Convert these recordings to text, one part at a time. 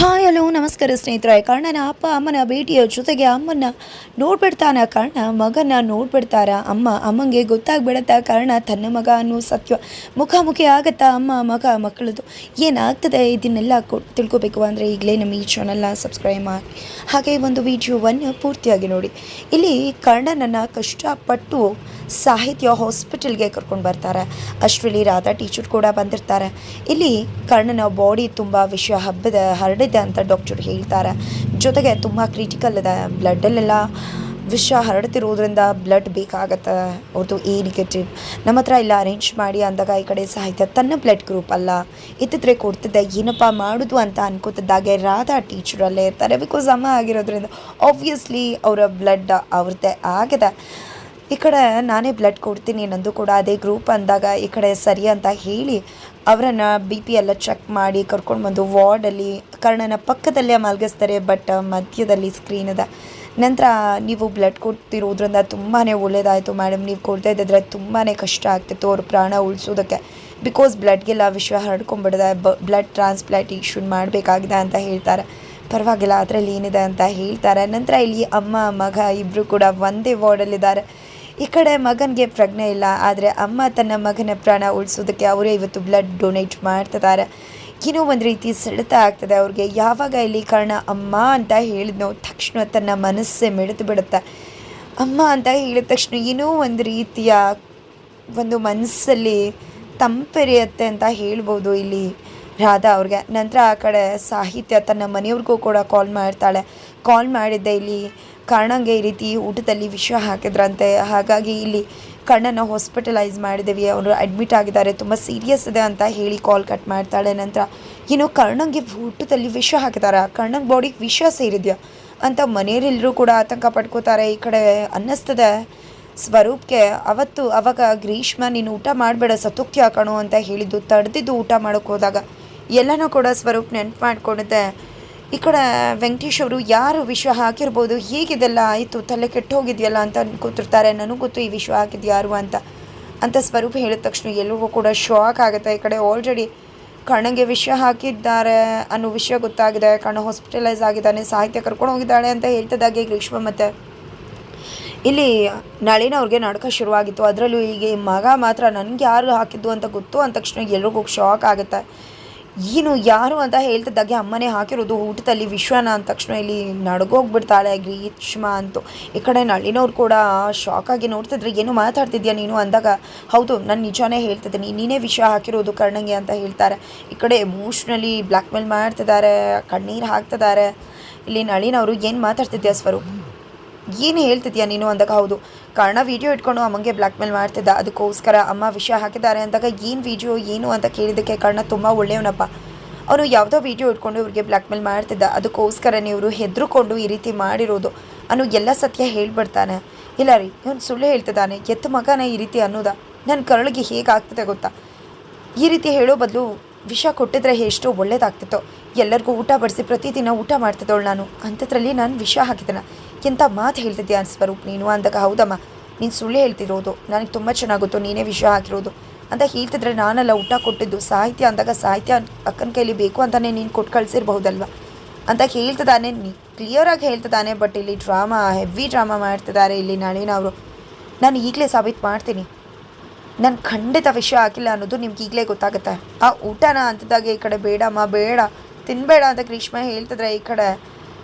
Hi, hello, ನಮಸ್ಕಾರ ಸ್ನೇಹಿತರೆ. ಕರ್ಣನ ಅಪ್ಪ ಅಮ್ಮನ ಭೇಟಿಯ ಜೊತೆಗೆ ಅಮ್ಮನ ನೋಡ್ಬಿಡ್ತಾನ ಕರ್ಣ. ಮಗನ ನೋಡ್ಬಿಡ್ತಾರ ಅಮ್ಮ? ಅಮ್ಮಂಗೆ ಗೊತ್ತಾಗ್ಬಿಡತ್ತ ಕರ್ಣ ತನ್ನ ಮಗ ಅನ್ನೋ ಸತ್ಯ. ಮುಖಾಮುಖಿ ಆಗತ್ತಾ ಅಮ್ಮ ಮಗ ಮಕ್ಕಳದು? ಏನಾಗ್ತದೆ? ಇದನ್ನೆಲ್ಲ ಕೊ ತಿಳ್ಕೊಬೇಕು ಅಂದರೆ ಈಗಲೇ ನಮ್ಮ ಈ ಚಾನಲ್ನ ಸಬ್ಸ್ಕ್ರೈಬ್ ಮಾಡಿ. ಹಾಗೆ ಒಂದು ವಿಡಿಯೋವನ್ನು ಪೂರ್ತಿಯಾಗಿ ನೋಡಿ. ಇಲ್ಲಿ ಕರ್ಣನನ್ನು ಕಷ್ಟಪಟ್ಟು ಸಾಹಿತ್ಯ ಹಾಸ್ಪಿಟಲ್ಗೆ ಕರ್ಕೊಂಡು ಬರ್ತಾರೆ. ಅಷ್ಟರಲ್ಲಿ ರಾಧಾ ಟೀಚರ್ ಕೂಡ ಬಂದಿರ್ತಾರೆ. ಇಲ್ಲಿ ಕರ್ಣನ ಬಾಡಿ ತುಂಬ ವಿಷಯ ಹಬ್ಬದ ಹರಡಿದೆ. ಅಂತ ಡಾಕ್ಟರ್ ಹೇಳ್ತಾರೆ. ಜೊತೆಗೆ ತುಂಬ ಕ್ರಿಟಿಕಲ್ ಇದೆ. ಬ್ಲಡ್ಡಲ್ಲೆಲ್ಲ ವಿಷ ಹರಡ್ತಿರೋದ್ರಿಂದ ಬ್ಲಡ್ ಬೇಕಾಗತ್ತೆ. ಅವ್ರದ್ದು ಎ ನೆಗೆಟಿವ್ ನಮ್ಮ ಹತ್ರ ಎಲ್ಲ ಅರೇಂಜ್ ಮಾಡಿ ಅಂದಾಗ ಈ ಕಡೆ ಸಾಹಿತ್ಯ ತನ್ನ ಬ್ಲಡ್ ಗ್ರೂಪ್ ಅಲ್ಲ. ಇತ್ತಿದ್ರೆ ಕೊಡ್ತಿದ್ದೆ, ಏನಪ್ಪ ಮಾಡೋದು ಅಂತ ಅನ್ಕೋತಿದ್ದಾಗೆ ರಾಧಾ ಟೀಚರಲ್ಲೇ ಇರ್ತಾರೆ. ಬಿಕಾಸ್ ಅಮ್ಮ ಆಗಿರೋದ್ರಿಂದ ಆಬ್ವಿಯಸ್ಲಿ ಅವರ ಬ್ಲಡ್ ಅವ್ರದ್ದೇ ಆಗಿದೆ. ಈ ಕಡೆ ನಾನೇ ಬ್ಲಡ್ ಕೊಡ್ತೀನಿ ನಂದು ಕೂಡ ಅದೇ ಗ್ರೂಪ್ ಅಂದಾಗ ಈ ಕಡೆ ಸರಿ ಅಂತ ಹೇಳಿ ಅವರನ್ನು ಬಿ ಪಿ ಎಲ್ಲ ಚೆಕ್ ಮಾಡಿ ಕರ್ಕೊಂಡು ಬಂದು ವಾರ್ಡಲ್ಲಿ ಕರ್ಣನ ಪಕ್ಕದಲ್ಲೇ ಮಲಗಿಸ್ತಾರೆ ಬಟ್ ಮಧ್ಯದಲ್ಲಿ ಸ್ಕ್ರೀನ್ ಇದೆ. ನಂತರ ನೀವು ಬ್ಲಡ್ ಕೊಡ್ತಿರೋದ್ರಿಂದ ತುಂಬಾ ಒಳ್ಳೇದಾಯಿತು ಮೇಡಮ್ ನೀವು ಕೊಡ್ತಾ ಇದ್ದಿದ್ರೆ ತುಂಬಾ ಕಷ್ಟ ಆಗ್ತಿತ್ತು ಅವ್ರ ಪ್ರಾಣ ಉಳಿಸೋದಕ್ಕೆ. ಬಿಕಾಸ್ ಬ್ಲಡ್ಗೆಲ್ಲ ವಿಷಯ ಹರಡ್ಕೊಂಡ್ಬಿಡಿದೆ, ಬ ಬ್ಲಡ್ ಟ್ರಾನ್ಸ್ಪ್ಲಾಂಟೇಷನ್ ಮಾಡಬೇಕಾಗಿದೆ ಅಂತ ಹೇಳ್ತಾರೆ. ಪರವಾಗಿಲ್ಲ, ಅದರಲ್ಲಿ ಏನಿದೆ ಅಂತ ಹೇಳ್ತಾರೆ. ನಂತರ ಇಲ್ಲಿ ಅಮ್ಮ, ಮಗ ಇಬ್ಬರು ಕೂಡ ಒಂದೇ ವಾರ್ಡಲ್ಲಿದ್ದಾರೆ ಈ ಕಡೆ ಮಗನಿಗೆ ಪ್ರಜ್ಞೆ ಇಲ್ಲ, ಆದರೆ ಅಮ್ಮ ತನ್ನ ಮಗನ ಪ್ರಾಣ ಉಳಿಸೋದಕ್ಕೆ ಅವರೇ ಇವತ್ತು ಬ್ಲಡ್ ಡೊನೇಟ್ ಮಾಡ್ತಿದ್ದಾರೆ. ಏನೋ ಒಂದು ರೀತಿ ಸೆಳೆತ ಆಗ್ತದೆ ಅವ್ರಿಗೆ. ಯಾವಾಗ ಇಲ್ಲಿ ಕಾರಣ ಅಮ್ಮ ಅಂತ ಹೇಳಿದ್ನೋ, ತಕ್ಷಣ ತನ್ನ ಮನಸ್ಸೇ ಮಿಡಿದು ಬಿಡುತ್ತೆ. ಅಮ್ಮ ಅಂತ ಹೇಳಿದ ತಕ್ಷಣ ಏನೋ ಒಂದು ರೀತಿಯ ಒಂದು ಮನಸ್ಸಲ್ಲಿ ತಂಪೆರೆಯುತ್ತೆ ಅಂತ ಹೇಳ್ಬೋದು ಇಲ್ಲಿ. ರಾಧಾ ಅವ್ರಿಗೆ. ನಂತರ ಆ ಕಡೆ ಸಾಹಿತ್ಯ ತನ್ನ ಮನೆಯವ್ರಿಗೂ ಕೂಡ ಕಾಲ್ ಮಾಡ್ತಾಳೆ. ಕಾಲ್ ಮಾಡಿದ್ದೆ ಇಲ್ಲಿ ಕರ್ಣಂಗೆ ಈ ರೀತಿ ಊಟದಲ್ಲಿ ವಿಷ ಹಾಕಿದ್ರಂತೆ. ಹಾಗಾಗಿ ಇಲ್ಲಿ ಕಣ್ಣನ್ನು ಹಾಸ್ಪಿಟಲೈಸ್ ಮಾಡಿದ್ದೀವಿ. ಅವರು ಅಡ್ಮಿಟ್ ಆಗಿದ್ದಾರೆ. ತುಂಬ ಸೀರಿಯಸ್ ಇದೆ ಅಂತ ಹೇಳಿ ಕಾಲ್ ಕಟ್ ಮಾಡ್ತಾಳೆ. ನಂತರ, ಏನು ಕರ್ಣಂಗೆ ಊಟದಲ್ಲಿ ವಿಷ ಹಾಕಿದಾರ. ಕರ್ಣಂಗೆ ಬಾಡಿಗೆ ವಿಷ ಸೇರಿದ್ಯಾ? ಅಂತ ಮನೆಯವರೆಲ್ಲರೂ ಕೂಡ ಆತಂಕ ಪಡ್ಕೋತಾರೆ ಈ ಕಡೆ ಅನ್ನಿಸ್ತದೆ ಸ್ವರೂಪ್ಗೆ, ಅವತ್ತು ಅವಾಗ ಗ್ರೀಷ್ಮ, ನೀನು ಊಟ ಮಾಡಬೇಡ ಸತುಕ್ತಿ ಹಾಕೋಣ ಅಂತ ಹೇಳಿದ್ದು, ತಡೆದಿದ್ದು ಊಟ ಮಾಡೋಕ್ಕೆ ಹೋದಾಗ ಎಲ್ಲನೂ ಕೂಡ ಸ್ವರೂಪ್ ನೆನ್ಪು ಮಾಡ್ಕೊಂಡಿದ್ದೆ ಈ ಕಡೆ ವೆಂಕಟೇಶ್ ಅವರು, ಯಾರು ವಿಷ ಹಾಕಿರ್ಬೋದು, ಹೇಗಿದೆಲ್ಲ ಆಯಿತು, ತಲೆ ಕೆಟ್ಟು ಹೋಗಿದೆಯಲ್ಲ ಅಂತ ಅನ್ಕೋತಿರ್ತಾರೆ ನನಗೂ ಗೊತ್ತು ಈ ವಿಷ ಹಾಕಿದ್ದು ಯಾರು ಅಂತ. ಅಂತ ಸ್ವರೂಪ್ ಹೇಳಿದ ತಕ್ಷಣ ಎಲ್ಲರಿಗೂ ಕೂಡ ಶಾಕ್ ಆಗುತ್ತೆ. ಈ ಕಡೆ ಆಲ್ರೆಡಿ ಕಣ್ಣಗೆ ವಿಷ ಹಾಕಿದ್ದಾರೆ ಅನ್ನೋ ವಿಷಯ ಗೊತ್ತಾಗಿದೆ. ಕಣ್ಣ ಹಾಸ್ಪಿಟಲೈಸ್ ಆಗಿದ್ದಾನೆ, ಸಾಹಿತ್ಯ ಕರ್ಕೊಂಡು ಹೋಗಿದ್ದಾಳೆ ಅಂತ ಹೇಳ್ತದಾಗೆ ಗ್ರೀಷ್ಮ ಮತ್ತು. ಇಲ್ಲಿ ನಳಿನ ಅವ್ರಿಗೆ ನಡ್ಕ ಶುರುವಾಗಿತ್ತು. ಅದರಲ್ಲೂ ಈಗ ಮಗ ಮಾತ್ರ ನನಗೆ ಯಾರು ಹಾಕಿದ್ದು ಅಂತ ಗೊತ್ತು ಅಂದ ತಕ್ಷಣ ಎಲ್ರಿಗೂ ಶಾಕ್ ಆಗುತ್ತೆ. ಏನು, ಯಾರು ಅಂತ ಹೇಳ್ತಿದ್ದಾಗೆ ಅಮ್ಮನೇ ಹಾಕಿರೋದು ಊಟದಲ್ಲಿ ವಿಶ್ವನ ಅಂದ ತಕ್ಷಣ ಇಲ್ಲಿ ನಡ್ಗೋಗ್ಬಿಡ್ತಾಳೆ ಗ್ರೀಷ್ಮ ಅಂತೂ. ಈ ಕಡೆ ನಳ್ಳಿನವ್ರು ಕೂಡ ಶಾಕ್ ಆಗಿ ನೋಡ್ತಿದ್ರೆ, ಏನು ಮಾತಾಡ್ತಿದ್ಯಾ ನೀನು? ಅಂದಾಗ, ಹೌದು, ನಾನು ನಿಜಾನೇ ಹೇಳ್ತಿದ್ದೀನಿ, ನೀನೇ ವಿಷ ಹಾಕಿರೋದು ಕರ್ಣಂಗೆ ಅಂತ ಹೇಳ್ತಾರೆ. ಈ ಕಡೆ ಎಮೋಷ್ನಲಿ ಬ್ಲ್ಯಾಕ್ ಮೇಲ್ ಮಾಡ್ತಿದ್ದಾರೆ, ಕಣ್ಣೀರು ಹಾಕ್ತಿದ್ದಾರೆ. ಇಲ್ಲಿ ನಳಿನವರು, ಏನು ಮಾತಾಡ್ತಿದ್ಯಾ ಸ್ವರೂಪ್? ಏನು ಹೇಳ್ತಿದ್ಯಾ ನೀನು? ಅಂದಾಗ, ಹೌದು ಕರ್ಣ ವಿಡಿಯೋ ಇಟ್ಕೊಂಡು ಅಮ್ಮಂಗೆ ಬ್ಲ್ಯಾಕ್ ಮೇಲ್ ಮಾಡ್ತಿದ್ದ. ಅದಕ್ಕೋಸ್ಕರ ಅಮ್ಮ ವಿಷಯ ಹಾಕಿದ್ದಾರೆ ಅಂದಾಗ ಏನು ವಿಡಿಯೋ ಏನು ಅಂತ ಕೇಳಿದ್ದಕ್ಕೆ ಕಾರಣ ತುಂಬ ಒಳ್ಳೆಯವನಪ್ಪ. ಅವನು ಯಾವುದೋ ವಿಡಿಯೋ ಇಟ್ಕೊಂಡು ಇವ್ರಿಗೆ ಬ್ಲ್ಯಾಕ್ ಮೇಲ್ ಮಾಡ್ತಿದ್ದ. ಅದಕ್ಕೋಸ್ಕರನೇ ಇವರು ಹೆದ್ರುಕೊಂಡು ಈ ರೀತಿ ಮಾಡಿರೋದು ಅನ್ನೋ ಎಲ್ಲ ಸತ್ಯ ಹೇಳ್ಬಿಡ್ತಾನೆ. ಇಲ್ಲ ರೀ ಇವನು ಸುಳ್ಳು ಹೇಳ್ತಿದ್ದಾನೆ. ಎತ್ತು ಮಗನ ಈ ರೀತಿ ಅನ್ನೋದ. ನನ್ನ ಕರಳಿಗೆ ಹೇಗಾಗ್ತದೆ ಗೊತ್ತಾ? ಈ ರೀತಿ ಹೇಳೋ ಬದಲು ವಿಷ ಕೊಟ್ಟಿದ್ರೆ ಎಷ್ಟು ಒಳ್ಳೇದಾಗ್ತಿತ್ತು. ಎಲ್ಲರಿಗೂ ಊಟ ಬಡಿಸಿ ಪ್ರತಿದಿನ ಊಟ ಮಾಡ್ತಿದ್ದವಳು ನಾನು. ಅಂಥದ್ರಲ್ಲಿ ನಾನು ವಿಷ ಹಾಕಿದ್ದೇನೆ. ಎಂಥ ಮಾತು ಹೇಳ್ತಿದ್ಯಾ ಸ್ವರೂಪ್ ನೀನು ಅಂದಾಗ, ಹೌದಮ್ಮ, ನೀನು ಸುಳ್ಳು ಹೇಳ್ತಿರೋದು. ನನಗೆ ತುಂಬ ಚೆನ್ನಾಗುತ್ತೋ ನೀನೇ ವಿಷ ಹಾಕಿರೋದು. ಅಂತ ಹೇಳ್ತಿದ್ರೆ ನಾನೆಲ್ಲ ಊಟ ಕೊಟ್ಟಿದ್ದು, ಸಾಹಿತ್ಯ ಅಂದಾಗ ಸಾಹಿತ್ಯ ಅಕ್ಕನ ಕೈಲಿ ಬೇಕು ಅಂತಲೇ ನೀನು ಕೊಟ್ಟು ಕಳಿಸಿರ್ಬಹುದಲ್ವ? ಅಂತ ಹೇಳ್ತಿದ್ದಾನೆ ನೀ ಕ್ಲಿಯರಾಗಿ ಹೇಳ್ತಿದ್ದಾನೆ ಬಟ್ ಇಲ್ಲಿ ಡ್ರಾಮಾ ಹೆವಿ ಡ್ರಾಮಾ ಮಾಡ್ತಿದ್ದಾರೆ ಇಲ್ಲಿ ನಳಿನ ಅವರು. ನಾನು ಈಗಲೇ ಸಾಬೀತು ಮಾಡ್ತೀನಿ. ನಾನು ಖಂಡಿತ ವಿಷಯ ಹಾಕಿಲ್ಲ ಅನ್ನೋದು ನಿಮ್ಗೆ ಈಗಲೇ ಗೊತ್ತಾಗುತ್ತೆ. ಆ ಊಟನ ಅಂತದಾಗೆ ಈ ಕಡೆ ಬೇಡಮ್ಮ, ಬೇಡ. ತಿನ್ನಬೇಡ ಅಂತ ಗ್ರೀಷ್ಮ ಹೇಳ್ತಿದ್ರೆ ಈ ಕಡೆ.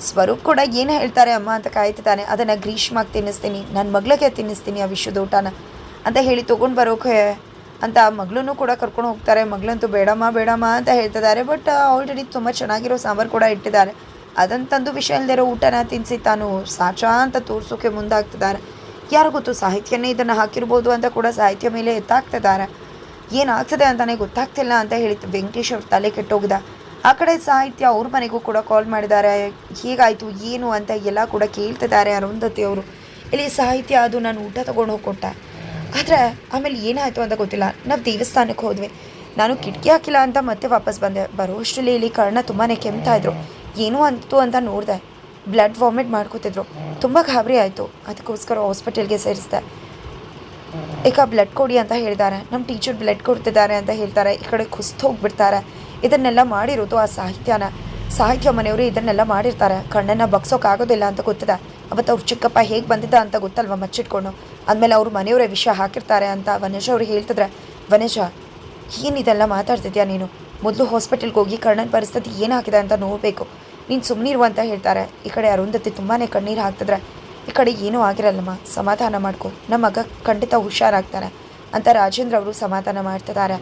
ಸ್ವರೂಪ್ ಕೂಡ ಏನು ಹೇಳ್ತಾರೆ ಅಮ್ಮ ಅಂತ ಕಾಯ್ತಿದ್ದಾನೆ. ಅದನ್ನು ಗ್ರೀಷ್ಮಾಗೆ ತಿನ್ನಿಸ್ತೀನಿ. ನನ್ನ ಮಗಳಿಗೆ ತಿನ್ನಿಸ್ತೀನಿ ಆ ವಿಷ್ಯದ ಊಟನ ಅಂತ ಹೇಳಿ ತೊಗೊಂಡು ಬರೋಕೆ ಅಂತ ಮಗಳೂ ಕೂಡ ಕರ್ಕೊಂಡು ಹೋಗ್ತಾರೆ. ಮಗಳಂತೂ ಬೇಡಮ್ಮ ಬೇಡಮ್ಮ ಅಂತ ಹೇಳ್ತಿದ್ದಾರೆ. ಬಟ್ ಆಲ್ರೆಡಿ ತುಂಬ ಚೆನ್ನಾಗಿರೋ ಸಾಂಬಾರು ಕೂಡ ಇಟ್ಟಿದ್ದಾರೆ. ಅದನ್ನು ತಂದು ವಿಷಯ ಇಲ್ಲದಿರೋ ಊಟನ ತಿನ್ನಿಸಿ ತಾನು ಸಾಚಾ ಅಂತ ತೋರಿಸೋಕೆ ಮುಂದಾಗ್ತಿದ್ದಾರೆ. ಯಾರು ಗೊತ್ತು ಸಾಹಿತ್ಯನೇ ಇದನ್ನು ಹಾಕಿರ್ಬೋದು ಅಂತ ಕೂಡ ಸಾಹಿತ್ಯ ಮೇಲೆ ಎತ್ತಾಗ್ತಿದ್ದಾರೆ. ಏನಾಗ್ತದೆ ಅಂತಲೇ ಗೊತ್ತಾಗ್ತಿಲ್ಲ ಅಂತ ಹೇಳಿ ವೆಂಕಟೇಶ್ ಅವ್ರ ತಲೆ ಕೆಟ್ಟೋಗಿದ. ಆ ಕಡೆ ಸಾಹಿತ್ಯ ಅವ್ರ ಮನೆಗೂ ಕೂಡ ಕಾಲ್ ಮಾಡಿದ್ದಾರೆ. ಹೇಗಾಯಿತು, ಏನು ಅಂತ ಎಲ್ಲ ಕೂಡ ಕೇಳ್ತಿದ್ದಾರೆ ಅರುಂಧತಿ ಅವರು. ಇಲ್ಲಿ ಸಾಹಿತ್ಯ ಅದು ನಾನು ಊಟ ತಗೊಂಡು ಹೋಗಿ ಕೊಟ್ಟೆ ಆದರೆ ಆಮೇಲೆ ಏನಾಯಿತು ಅಂತ ಗೊತ್ತಿಲ್ಲ. ನಾವು ದೇವಸ್ಥಾನಕ್ಕೆ ಹೋದ್ವಿ. ನಾನು ಕಿಟಕಿ ಹಾಕಿಲ್ಲ ಅಂತ ಮತ್ತೆ ವಾಪಸ್ ಬಂದೆ. ಬರೋಷ್ಟರಲ್ಲಿ ಇಲ್ಲಿ ಕರ್ಣ ತುಂಬಾ ಕೆಮ್ತಾ ಇದ್ರು. ಏನೂ ಅಂತು ಅಂತ ನೋಡಿದೆ. ಬ್ಲಡ್ ವಾಮಿಟ್ ಮಾಡ್ಕೋತಿದ್ರು. ತುಂಬ ಗಾಬರಿ ಆಯಿತು. ಅದಕ್ಕೋಸ್ಕರ ಹಾಸ್ಪಿಟಲ್ಗೆ ಸೇರಿಸ್ದೆ. ಈಗ ಬ್ಲಡ್ ಕೊಡಿ ಅಂತ ಹೇಳಿದ್ದಾರೆ. ನಮ್ಮ ಟೀಚರ್ ಬ್ಲಡ್ ಕೊಡ್ತಿದ್ದಾರೆ ಅಂತ ಹೇಳ್ತಾರೆ. ಈ ಕಡೆ ಕುಸ್ತು ಹೋಗ್ಬಿಡ್ತಾರೆ. ಇದನ್ನೆಲ್ಲ ಮಾಡಿರೋದು ಆ ಸಾಹಿತ್ಯನ. ಸಾಹಿತ್ಯ ಮನೆಯವರು ಇದನ್ನೆಲ್ಲ ಮಾಡಿರ್ತಾರೆ. ಕಣ್ಣನ್ನು ಬಗ್ಸೋಕ್ಕಾಗೋದಿಲ್ಲ ಅಂತ ಗೊತ್ತಿದೆ. ಅವತ್ತು ಅವ್ರ ಚಿಕ್ಕಪ್ಪ ಹೇಗೆ ಬಂದಿದ್ದ ಅಂತ ಗೊತ್ತಲ್ವ ಮಚ್ಚಿಟ್ಕೊಂಡು? ಆದಮೇಲೆ ಅವ್ರ ಮನೆಯವರೇ ವಿಷಯ ಹಾಕಿರ್ತಾರೆ ಅಂತ ವನೇಶ ಅವ್ರು ಹೇಳ್ತಿದ್ರೆ, ವನೇಶ ಏನಿದೆಲ್ಲ ಮಾತಾಡ್ತಿದ್ಯಾ ನೀನು? ಮೊದಲು ಹಾಸ್ಪಿಟಲ್ಗೆ ಹೋಗಿ ಕಣ್ಣನ ಪರಿಸ್ಥಿತಿ ಏನಾಗಿದೆ ಅಂತ ನೋಡಬೇಕು. ನೀನು ಸುಮ್ಮನಿರು ಅಂತ ಹೇಳ್ತಾರೆ. ಈ ಕಡೆ ಅರುಂಧತಿ ತುಂಬಾ ಕಣ್ಣೀರು ಹಾಕ್ತಿದ್ರೆ, ಈ ಕಡೆ ಏನೂ ಆಗಿರಲ್ಲಮ್ಮ, ಸಮಾಧಾನ ಮಾಡ್ಕೊ. ನಮ್ಮ ಮಗ ಖಂಡಿತ ಹುಷಾರಾಗ್ತಾನೆ. ಅಂತ ರಾಜೇಂದ್ರ ಅವರು ಸಮಾಧಾನ ಮಾಡ್ತಿದ್ದಾರೆ.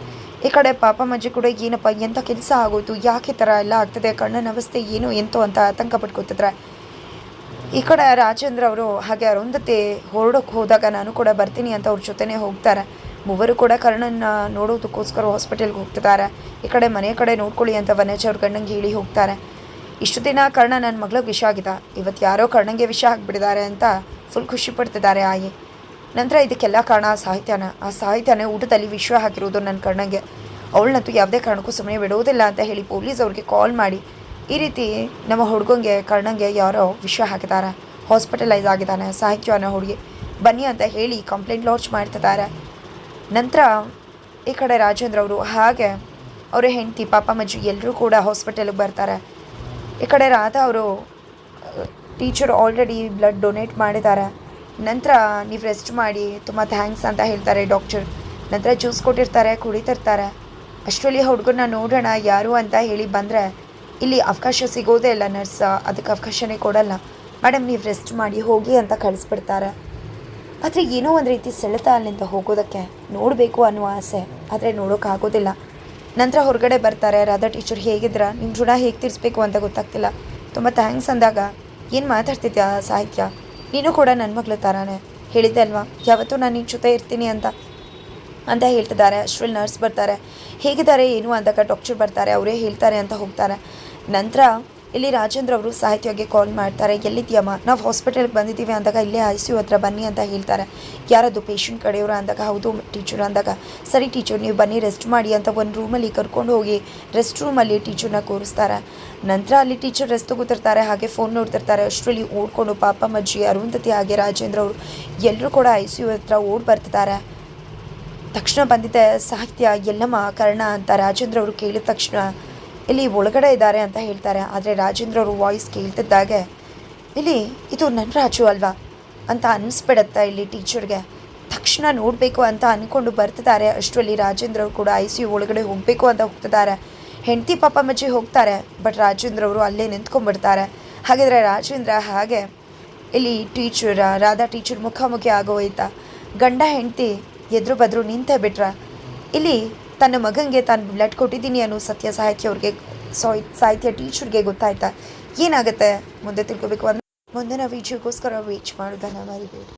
ಈ ಕಡೆ ಪಾಪ ಮಜ್ಜಿ ಕೂಡ ಏನಪ್ಪ, ಎಂಥ ಕೆಲಸ ಆಗೋಯ್ತು, ಯಾಕೆ ಥರ ಎಲ್ಲ ಆಗ್ತದೆ, ಕಣ್ಣನ ಅವಸ್ಥೆ ಏನು, ಎಂತೋ ಅಂತ ಆತಂಕ ಪಟ್ಕೋತಿದ್ರೆ. ಈ ಕಡೆ ರಾಜೇಂದ್ರ ಅವರು ಹಾಗೆ ಅರುಂಧತಿ ಹೊರಡೋಕೆ ಹೋದಾಗ ನಾನು ಕೂಡ ಬರ್ತೀನಿ ಅಂತ ಅವ್ರ ಜೊತೆನೇ ಹೋಗ್ತಾರೆ. ಮೂವರು ಕೂಡ ಕರ್ಣನ ನೋಡೋದಕ್ಕೋಸ್ಕರ ಹಾಸ್ಪಿಟಲ್ಗೆ ಹೋಗ್ತಿದ್ದಾರೆ. ಈ ಕಡೆ ಮನೆ ಕಡೆ ನೋಡ್ಕೊಳ್ಳಿ ಅಂತ ವನೇಜ್ ಅವ್ರ ಗಂಡಂಗೆ ಹೇಳಿ ಹೋಗ್ತಾರೆ. ಇಷ್ಟು ದಿನ ಕರ್ಣ ನನ್ನ ಮಗಳಿಗೆ ವಿಷ ಆಗಿದೆ. ಇವತ್ತು ಯಾರೋ ಕರ್ಣಂಗೆ ವಿಷ ಆಗಿಬಿಟ್ಟಿದ್ದಾರೆ ಅಂತ ಫುಲ್ ಖುಷಿ ಪಡ್ತಿದ್ದಾರೆ ಆಯಿ. ನಂತರ ಇದಕ್ಕೆಲ್ಲ ಕಾರಣ ಆ ಸಾಹಿತ್ಯನ, ಆ ಸಾಹಿತ್ಯನೇ ಊಟದಲ್ಲಿ ವಿಶ್ವ ಹಾಕಿರೋದು ನನ್ನ ಕಣ್ಣಂಗೆ. ಅವಳನ್ನಂತೂ ಯಾವುದೇ ಕಾರಣಕ್ಕೂ ಸುಮ್ಮನೆ ಬಿಡೋದಿಲ್ಲ ಅಂತ ಹೇಳಿ ಪೊಲೀಸ್ ಅವ್ರಿಗೆ ಕಾಲ್ ಮಾಡಿ, ಈ ರೀತಿ ನಮ್ಮ ಹುಡುಗಂಗೆ, ಕಣ್ಣಂಗೆ ಯಾರೋ ವಿಷ ಹಾಕಿದ್ದಾರೆ ಹಾಸ್ಪಿಟಲೈಸ್ ಆಗಿದ್ದಾನೆ ಸಾಹಿತ್ಯ ಅನ್ನೋ ಹುಡುಗಿ. ಬನ್ನಿ ಅಂತ ಹೇಳಿ ಕಂಪ್ಲೇಂಟ್ ಲಾಂಚ್ ಮಾಡ್ತಿದ್ದಾರೆ. ನಂತರ ಈ ಕಡೆ ರಾಜೇಂದ್ರ ಅವರು ಹಾಗೆ ಅವರ ಹೆಂಡತಿ, ಪಾಪ ಮಜ್ಜಿ ಎಲ್ಲರೂ ಕೂಡ ಹಾಸ್ಪಿಟಲಿಗೆ ಬರ್ತಾರೆ. ಈ ಕಡೆ ರಾಧಾ ಅವರು ಟೀಚರ್ ಆಲ್ರೆಡಿ ಬ್ಲಡ್ ಡೊನೇಟ್ ಮಾಡಿದ್ದಾರೆ. ನಂತರ ನೀವು ರೆಸ್ಟ್ ಮಾಡಿ, ತುಂಬ ಥ್ಯಾಂಕ್ಸ್ ಅಂತ ಹೇಳ್ತಾರೆ ಡಾಕ್ಟರ್ ನಂತರ ಜ್ಯೂಸ್ ಕೊಟ್ಟಿರ್ತಾರೆ, ಕುಡಿತಿರ್ತಾರೆ. ಅಷ್ಟರಲ್ಲಿ ಹುಡುಗರನ್ನ ನೋಡೋಣ, ಯಾರು ಅಂತ ಹೇಳಿ ಬಂದರೆ, ಇಲ್ಲಿ ಅವಕಾಶ ಸಿಗೋದೇ ಇಲ್ಲ ನರ್ಸ್ ಅದಕ್ಕೆ ಅವಕಾಶನೇ ಕೊಡಲ್ಲ. ಮೇಡಮ್ ನೀವು ರೆಸ್ಟ್ ಮಾಡಿ, ಹೋಗಿ ಅಂತ ಕಳಿಸ್ಬಿಡ್ತಾರೆ. ಆದರೆ ಏನೋ ಒಂದು ರೀತಿ ಸೆಳೆತ ಅಲ್ಲಿಂದ ಹೋಗೋದಕ್ಕೆ. ನೋಡಬೇಕು ಅನ್ನೋ ಆಸೆ. ಆದರೆ ನೋಡೋಕ್ಕಾಗೋದಿಲ್ಲ ನಂತರ ಹೊರಗಡೆ ಬರ್ತಾರೆ, ರಾಧಾ ಟೀಚರ್ ಹೇಗಿದ್ರ ನಿಮ್ಮ ಋಣ ಹೇಗೆ ತೀರಿಸ್ಬೇಕು ಅಂತ ಗೊತ್ತಾಗ್ತಿಲ್ಲ. ತುಂಬ ಥ್ಯಾಂಕ್ಸ್ ಅಂದಾಗ, ಏನು ಮಾತಾಡ್ತಿದ್ಯಾ ಸಾಹಿತ್ಯ? ನೀನು ಕೂಡ ನನ್ನ ಮಗಳು ತರಾನೆ ಹೇಳಿದ್ದೆ ಅಲ್ವಾ? ಯಾವತ್ತೂ ನಾನು ನಿನ್ನ ಜೊತೆ ಇರ್ತೀನಿ ಅಂತ. ಅಂತ ಹೇಳ್ತಿದ್ದಾರೆ. ಅಶ್ವಿಲ್ ನರ್ಸ್ ಬರ್ತಾರೆ. ಹೇಗಿದ್ದಾರೆ, ಏನು ಅಂದಾಗ ಡಾಕ್ಟರ್ ಬರ್ತಾರೆ, ಅವರೇ ಹೇಳ್ತಾರೆ ಅಂತ ಹೋಗ್ತಾರೆ. ನಂತರ ಇಲ್ಲಿ ರಾಜೇಂದ್ರ ಅವರು ಸಾಹಿತ್ಯಗೆ ಕಾಲ್ ಮಾಡ್ತಾರೆ. ಎಲ್ಲಿದ್ಯಮ್ಮ ನಾವು ಹಾಸ್ಪಿಟಲ್ಗೆ ಬಂದಿದ್ದೀವಿ ಅಂದಾಗ ಇಲ್ಲೇ ಐ ಸಿ ಯು ಹತ್ರ ಬನ್ನಿ ಅಂತ ಹೇಳ್ತಾರೆ. ಯಾರದು ಪೇಷಂಟ್ ಕಡೆಯವರು ಅಂದಾಗ? ಹೌದು ಟೀಚರ್ ಅಂದಾಗ. ಸರಿ ಟೀಚರ್ ನೀವು ಬನ್ನಿ ರೆಸ್ಟ್ ಮಾಡಿ ಅಂತ ಒಂದು ರೂಮಲ್ಲಿ ಕರ್ಕೊಂಡು ಹೋಗಿ ರೆಸ್ಟ್ ರೂಮಲ್ಲಿ ಟೀಚರ್ನ ಕೂರಿಸ್ತಾರೆ. ನಂತರ ಅಲ್ಲಿ ಟೀಚರ್ ರೆಸ್ಟ್ ತಗೋತಿರ್ತಾರೆ, ಹಾಗೆ ಫೋನ್ ನೋಡ್ತಿರ್ತಾರೆ. ಅಷ್ಟರಲ್ಲಿ ಓಡ್ಕೊಂಡು ಪಾಪ ಮಜ್ಜಿ ಅರುಂಧತಿ ಹಾಗೆ ರಾಜೇಂದ್ರ ಅವರು ಎಲ್ಲರೂ ಕೂಡ ಐ ಸಿ ಯು ಹತ್ರ ಓಡ್ ಬರ್ತಿದ್ದಾರೆ. ತಕ್ಷಣ ಬಂದಿದ್ದ ಸಾಹಿತ್ಯ ಎಲ್ಲಮ್ಮ ಕರ್ಣ ಅಂತ ರಾಜೇಂದ್ರ ಅವರು ಕೇಳಿದ ತಕ್ಷಣ ಇಲ್ಲಿ ಒಳಗಡೆ ಇದ್ದಾರೆ ಅಂತ ಹೇಳ್ತಾರೆ. ಆದರೆ ರಾಜೇಂದ್ರ ಅವರು ವಾಯ್ಸ್ ಕೇಳ್ತಿದ್ದಾಗೆ, ಇಲ್ಲಿ ಇದು ನನ್ನ ರಾಜು ಅಲ್ವಾ? ಅಂತ ಅನ್ನಿಸ್ಬಿಡತ್ತ ಇಲ್ಲಿ ಟೀಚರ್ಗೆ ತಕ್ಷಣ ನೋಡಬೇಕು ಅಂತ ಅಂದ್ಕೊಂಡು ಬರ್ತಿದ್ದಾರೆ. ಅಷ್ಟರಲ್ಲಿ ರಾಜೇಂದ್ರ ಅವರು ಕೂಡ ಐ ಸಿ ಯು ಒಳಗಡೆ ಹೋಗಬೇಕು ಅಂತ ಹೋಗ್ತಿದ್ದಾರೆ. ಹೆಂಡತಿ ಪಾಪ ಮಜ್ಜಿ ಹೋಗ್ತಾರೆ ಬಟ್ ರಾಜೇಂದ್ರ ಅವರು ಅಲ್ಲೇ ನಿಂತ್ಕೊಂಡ್ಬಿಡ್ತಾರೆ. ಹಾಗಿದ್ರೆ ರಾಜೇಂದ್ರ ಹಾಗೆ ಇಲ್ಲಿ ಟೀಚರ್ ರಾಧಾ ಟೀಚರ್ ಮುಖಾಮುಖಿ ಆಗೋಯ್ತಾ? ಗಂಡ ಹೆಂಡತಿ ಎದುರು ಬದ್ರು ನಿಂತೇ ಬಿಟ್ರ? ಇಲ್ಲಿ ತನ್ನ ಮಗನಿಗೆ ತಾನು ಬ್ಲಡ್ ಕೊಟ್ಟಿದ್ದೀನಿ ಅನ್ನೋ ಸತ್ಯ ಸಾಹಿತ್ಯ ಅವ್ರಿಗೆ ಸಾಹಿತ್ಯ ಟೀಚರ್ಗೆ ಗೊತ್ತಾಯ್ತಾ? ಏನಾಗುತ್ತೆ? ಮುಂದೆ ತಿಳ್ಕೊಬೇಕು ಅಂದ್ರೆ ಮುಂದಿನ ವಿಡಿಯೋಗೋಸ್ಕರ ವೇಚ್ ಮಾಡೋದನ್ನು ಮರಿಬೇಡಿ.